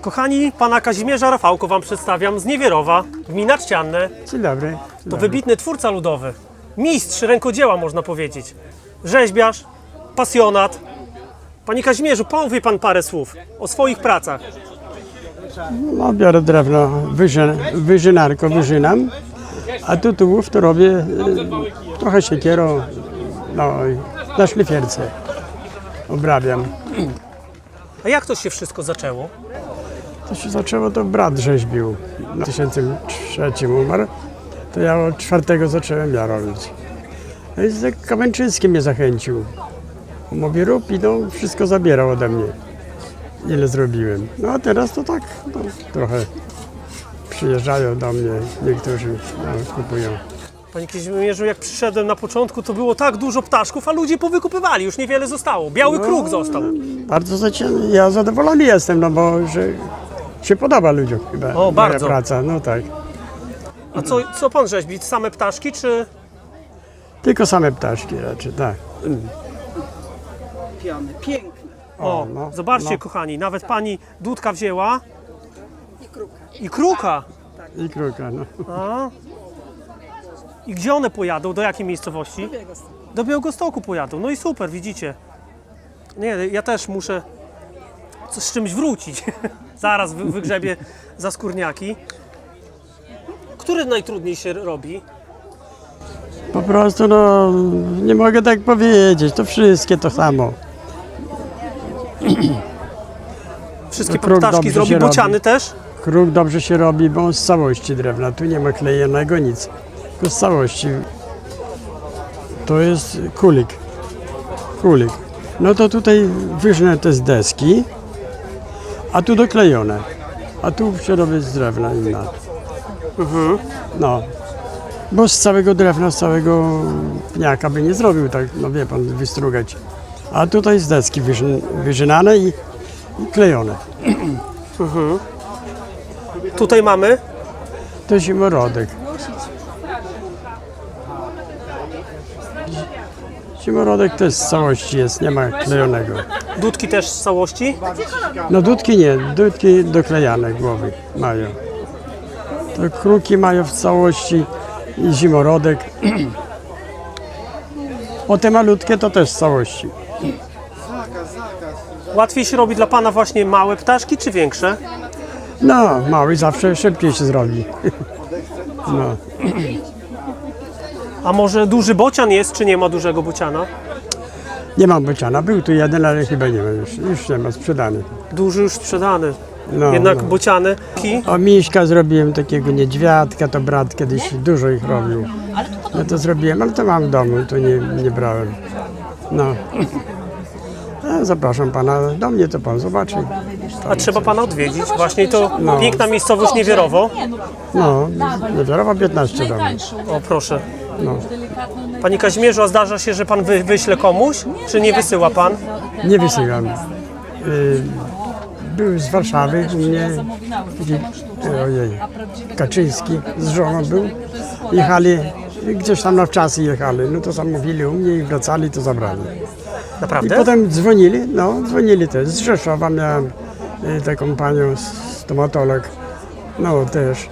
Kochani, pana Kazimierza Rafałko wam przedstawiam z Niewierowa, gmina Czcianne. Dzień dobry. Dzień To dobry. wybitny twórca ludowy, mistrz rękodzieła można powiedzieć, rzeźbiarz, pasjonat. Panie Kazimierzu, powie pan parę słów o swoich pracach. No, biorę drewno, wyżyn, wyżynarko wyżynam, a tu tułów to robię y, trochę siekierą, no i na szlifierce obrabiam. A jak to się wszystko zaczęło? To się zaczęło, to brat rzeźbił. W 2003 umarł, to ja od czwartego zacząłem ja robić. No i Kawęczyński mnie zachęcił. Mówi rób i no, wszystko zabierał ode mnie. Ile zrobiłem. No a teraz to tak no, trochę przyjeżdżają do mnie niektórzy, no, kupują. Panie Kazimierzu, jak przyszedłem na początku, to było tak dużo ptaszków, a ludzie powykupywali, już niewiele zostało. Biały No. kruk został. Bardzo zacie- ja zadowolony jestem, no bo że się podoba ludziom chyba O, moja bardzo. praca, no tak. A co, co pan rzeźbi? Same ptaszki, czy... Tylko same ptaszki raczej, tak. Piony, piękne. O, no, zobaczcie no. kochani, nawet pani Dudka wzięła. I kruka. I kruka. I kruka, no. A? I gdzie one pojadą? Do jakiej miejscowości? Do Białegostoku pojadą. No i super, widzicie. Nie, ja też muszę z czymś wrócić. Zaraz wy, wygrzebię za skórniaki. Który najtrudniej się robi? Po prostu no, nie mogę tak powiedzieć, to wszystkie to samo. Wszystkie kruk ptaszki dobrze zrobi się bociany robi. też? Kruk dobrze się robi, bo on z całości drewna, tu nie ma klejonego nic, tylko z całości. To jest kulik, kulik. No to tutaj wyżne te z deski, a tu doklejone, a tu się robi z drewna inna. No, bo z całego drewna, z całego pniaka by nie zrobił tak, no wie pan, wystrugać. A tutaj z deski wyżyn, wyżynane i, i klejone. Tutaj mamy. To zimorodek. Zimorodek też z całości jest, nie ma klejonego. Dudki też z całości. No dudki nie, dudki doklejane głowy mają. To kruki mają w całości i zimorodek. O te malutkie to też z całości. Łatwiej się robi dla pana właśnie małe ptaszki czy większe? No, mały zawsze szybciej się zrobi. No. A może duży bocian jest, czy nie ma dużego bociana? Nie mam bociana, był tu jeden, ale chyba nie ma już, już nie ma sprzedany. Duży już sprzedany. No, Jednak no. bociany. Ki- O miśka zrobiłem takiego niedźwiadka, to brat kiedyś dużo ich robił. No to zrobiłem, ale to mam w domu, to nie, nie brałem. No. E, Zapraszam pana do mnie, to pan zobaczy. A trzeba pana odwiedzić. Właśnie to piękna miejscowość Niewierowo. No, Niewiarowa 15 domu. O proszę. No. Panie Kazimierzu, a zdarza się, że pan wy, wyśle komuś? Czy nie wysyła pan? Nie wysyłam. Y, Był z Warszawy u mnie, taki, ojej, Kaczyński z żoną był. Jechali, gdzieś tam na wczasy jechali, no to zamówili u mnie i wracali, to zabrali. I Naprawdę? potem dzwonili, no dzwonili też. Z Rzeszowa miałem y, taką panią stomatolog, no też.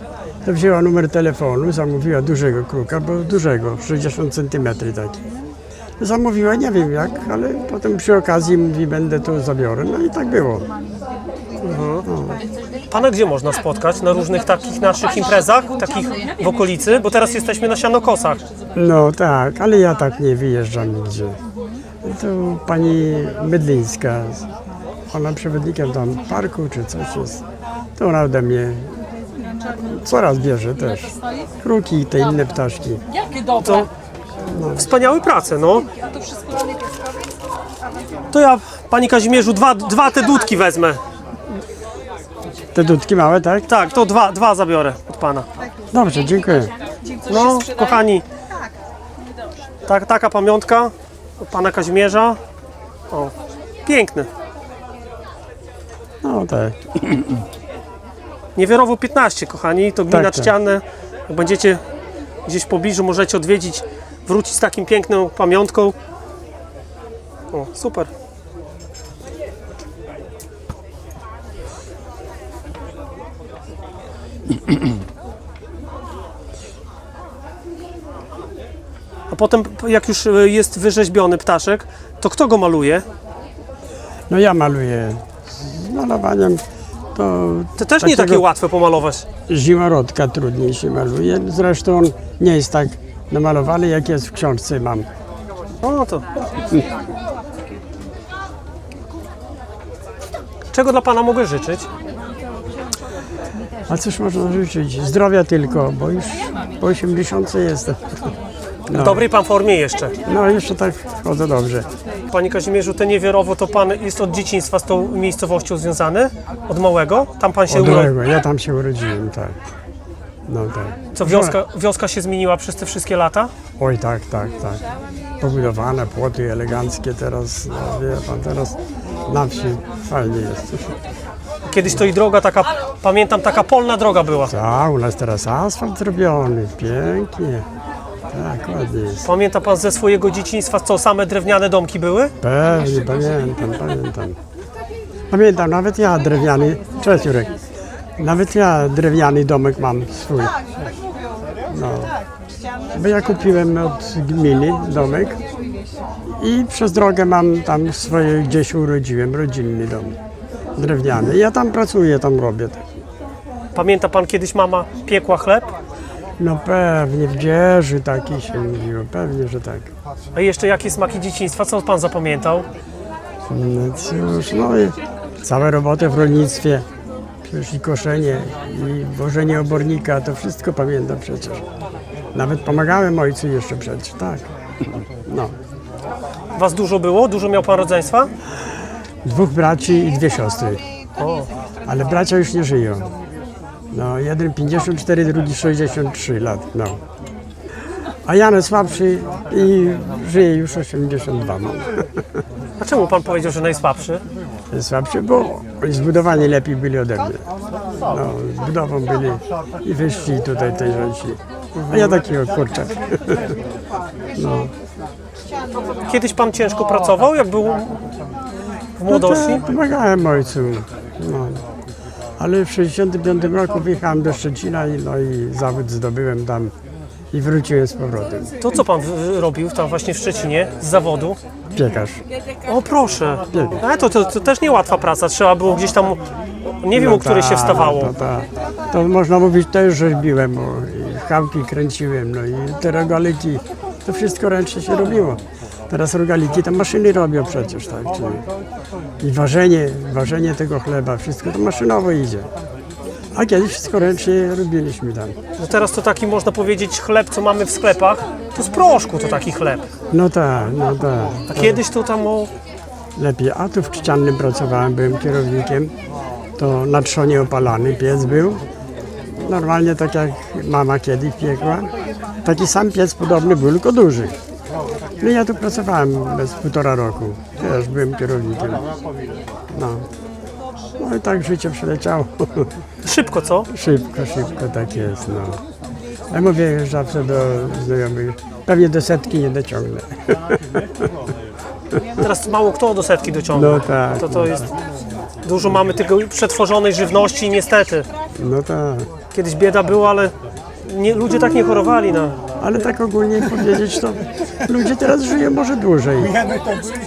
To wzięła numer telefonu, zamówiła dużego kruka, bo dużego, 60 cm taki. Zamówiła, nie wiem jak, ale potem przy okazji mówi, będę to zabiorę. No i tak było. Pana gdzie można spotkać? Na różnych takich naszych imprezach, takich w okolicy? Bo teraz jesteśmy na Sianokosach. No tak, ale ja tak nie wyjeżdżam nigdzie. To pani Mydlińska, ona przewodnikiem tam parku czy coś jest, to ona ode mnie coraz bierze też. Kruki i te inne ptaszki. Jakie dobre. Wspaniałe prace, no. To ja, Panie Kazimierzu, dwa, dwa te dudki wezmę. Te dudki małe, tak? Tak, to dwa, dwa zabiorę od Pana. Dobrze, dziękuję. No, kochani, tak, taka pamiątka od Pana Kazimierza. O, piękny. No tak. Niewierowo 15, kochani, to gmina Tak, tak. Czcianne. Jak będziecie gdzieś w pobliżu, możecie odwiedzić, wrócić z takim piękną pamiątką. O, super. A potem, jak już e, jest wyrzeźbiony ptaszek, to kto go maluje? No ja maluję z malowaniem, to To też nie takie łatwe pomalować. zimorodka trudniej się maluje. Zresztą on nie jest tak namalowany, jak jest w książce mam. No to. Czego dla Pana mogę życzyć? A cóż można życzyć? Zdrowia tylko, bo już po 80 jestem. W dobrej Pan formie jeszcze. No jeszcze tak chodzę dobrze. Panie Kazimierzu, te niewierowo to Pan jest od dzieciństwa z tą miejscowością związany? Od małego? Tam Pan się Od urodził? małego. Ja tam się urodziłem, tak. No tak. Co, wioska, wioska się zmieniła przez te wszystkie lata? Oj tak, tak, tak. Pobudowane płoty eleganckie teraz, no, wie pan, teraz na wsi fajnie jest. Kiedyś to i droga taka, pamiętam, taka polna droga była. A, u nas teraz asfalt zrobiony, pięknie. Tak, ładnie jest. Pamięta Pan ze swojego dzieciństwa, co same drewniane domki były? Pewnie, pamiętam, pamiętam. Pamiętam, nawet ja drewniany, cześć Jurek, nawet ja drewniany domek mam swój. No. Bo ja kupiłem od gminy domek i przez drogę mam tam swoje, gdzie się urodziłem, rodzinny dom drewniany. Ja tam pracuję, tam robię. Pamięta Pan kiedyś mama piekła chleb? No pewnie, w dzieży taki się mówiło, pewnie, że tak. A jeszcze jakie smaki dzieciństwa? Co Pan zapamiętał? No cóż, no i całe roboty w rolnictwie, przecież i koszenie, i wożenie obornika, to wszystko pamiętam przecież. Nawet pomagałem ojcu jeszcze przecież, tak. No. Was dużo było? Dużo miał Pan rodzeństwa? Dwóch braci i dwie siostry, O, ale bracia już nie żyją. No, jeden 54, drugi 63 lat, no. A ja najsłabszy i żyje już 82 mam. a czemu Pan powiedział, że najsłabszy? słabszy, bo zbudowani lepiej byli ode mnie. No, z budową byli i wyżsi tutaj tej rzeczy. A ja taki o kurczak. No, Kiedyś Pan ciężko pracował, jak był w no młodości? to pomagałem ojcu. No. Ale w 65 roku wyjechałem do Szczecina i, no, i zawód zdobyłem tam i wróciłem z powrotem. To co Pan w- robił tam właśnie w Szczecinie z zawodu? Piekarz. O proszę, Pięknie. ale to, to, to też niełatwa praca, trzeba było gdzieś tam, nie wiem No o której się ta, wstawało. To, ta. to można mówić też rzeźbiłem, bo i chałki kręciłem, no i te rogaliki, to wszystko ręcznie się robiło. Teraz rogaliki to maszyny robią przecież, tak? Czyli I ważenie, ważenie tego chleba, wszystko to maszynowo idzie. A kiedyś wszystko ręcznie robiliśmy tam. No teraz to taki można powiedzieć chleb, co mamy w sklepach, to z proszku to taki chleb. No tak, no tak. A kiedyś to tam o... Lepiej. A tu w Czciannym pracowałem, byłem kierownikiem. To na trzonie opalany piec był. Normalnie tak jak mama kiedyś piekła. Taki sam piec podobny był, tylko duży. No ja tu pracowałem bez półtora roku. Też byłem kierownikiem. No. No i tak życie przeleciało. Szybko, co? szybko, szybko tak jest, no. Ja mówię zawsze do znajomych, pewnie do setki nie dociągnę. Teraz mało kto do setki dociąga. No tak, To to jest... Dużo mamy tego przetworzonej żywności niestety. no tak. Kiedyś bieda była, ale nie, ludzie tak nie chorowali na... Ale tak ogólnie powiedzieć, to ludzie teraz żyją może dłużej.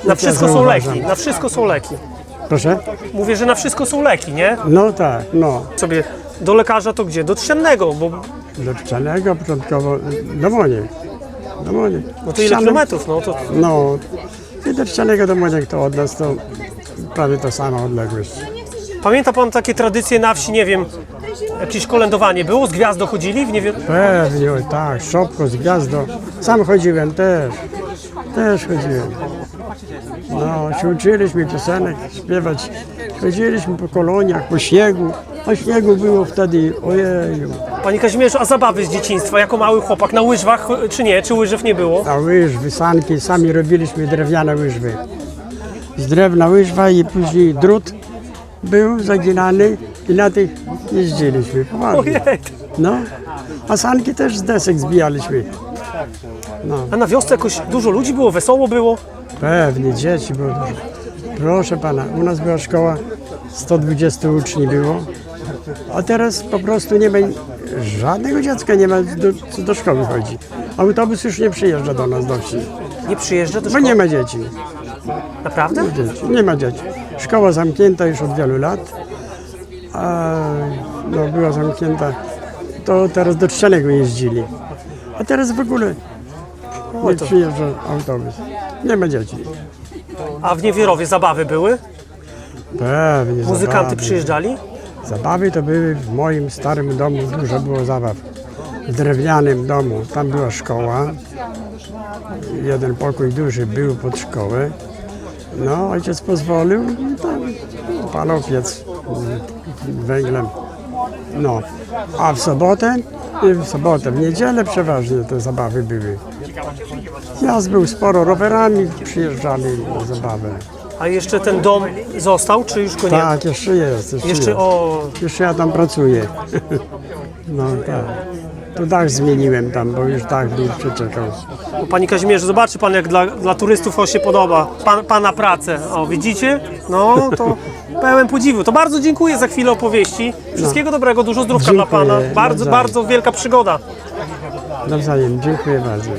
Na wszystko są zauważam. leki, na wszystko są leki. Proszę? Mówię, że na wszystko są leki, nie? No tak, no. Sobie do lekarza to gdzie? Do trzciannego, bo Do Czarnego początkowo, do Moniek. Do Moniek. no to ile Ściany- kilometrów, no to... No, i do Czarnego do Moniek to od nas to prawie to sama odległość. Pamięta pan takie tradycje na wsi, nie wiem, jakieś kolędowanie było? Z gwiazd dochodzili? W nie wiem... Pewnie, oj, tak, szopko z gwiazdą. Sam chodziłem też, też chodziłem. No, się uczyliśmy piosenek śpiewać. Chodziliśmy po koloniach, po śniegu. A śniegu było wtedy, ojeju. Panie Kazimierzu, a zabawy z dzieciństwa, jako mały chłopak, na łyżwach czy nie? Czy łyżew nie było? A łyżwy, sanki, sami robiliśmy drewniane łyżwy. Z drewna łyżwa i później drut był zaginany i na tych jeździliśmy. Poważnie. No, a sanki też z desek zbijaliśmy. A na wiosce jakoś dużo ludzi było, wesoło było? Pewnie, dzieci było dużo. Proszę pana, u nas była szkoła, 120 uczniów było. A teraz po prostu nie ma żadnego dziecka nie ma do, co do szkoły chodzi. Autobus już nie przyjeżdża do nas do wsi, Nie przyjeżdża do bo szkoły? nie ma dzieci. Naprawdę? dzieci. Nie ma dzieci. Szkoła zamknięta już od wielu lat, a no, była zamknięta, to teraz do Trzcianego jeździli. A teraz w ogóle nie przyjeżdża autobus. Nie ma dzieci. A w Niewierowie zabawy były? Pewnie Muzykanty zabawy. przyjeżdżali? Zabawy to były w moim starym domu, dużo było zabaw. W drewnianym domu, tam była szkoła. Jeden pokój duży był pod szkołę. No, ojciec pozwolił i tam mm, węglem. No, a w sobotę, w sobotę, w niedzielę przeważnie te zabawy były. Jazd był sporo rowerami, przyjeżdżali na zabawę. A jeszcze ten dom został, czy już go nie? Tak, jeszcze jest. Jeszcze, Jeszcze jest. o. Jeszcze ja tam pracuję. No tak. Tu dach zmieniłem tam, bo już dach był przeczekał. o, Panie Kazimierzu, zobaczy pan, jak dla, dla turystów on się podoba. Pan, pana pracę. O, widzicie? No to pełen podziwu. To bardzo dziękuję za chwilę opowieści. Wszystkiego dobrego, dużo zdrówka dla Dziękuję, pana. Bardzo, nawzajem. bardzo wielka przygoda. Nawzajem, dziękuję bardzo.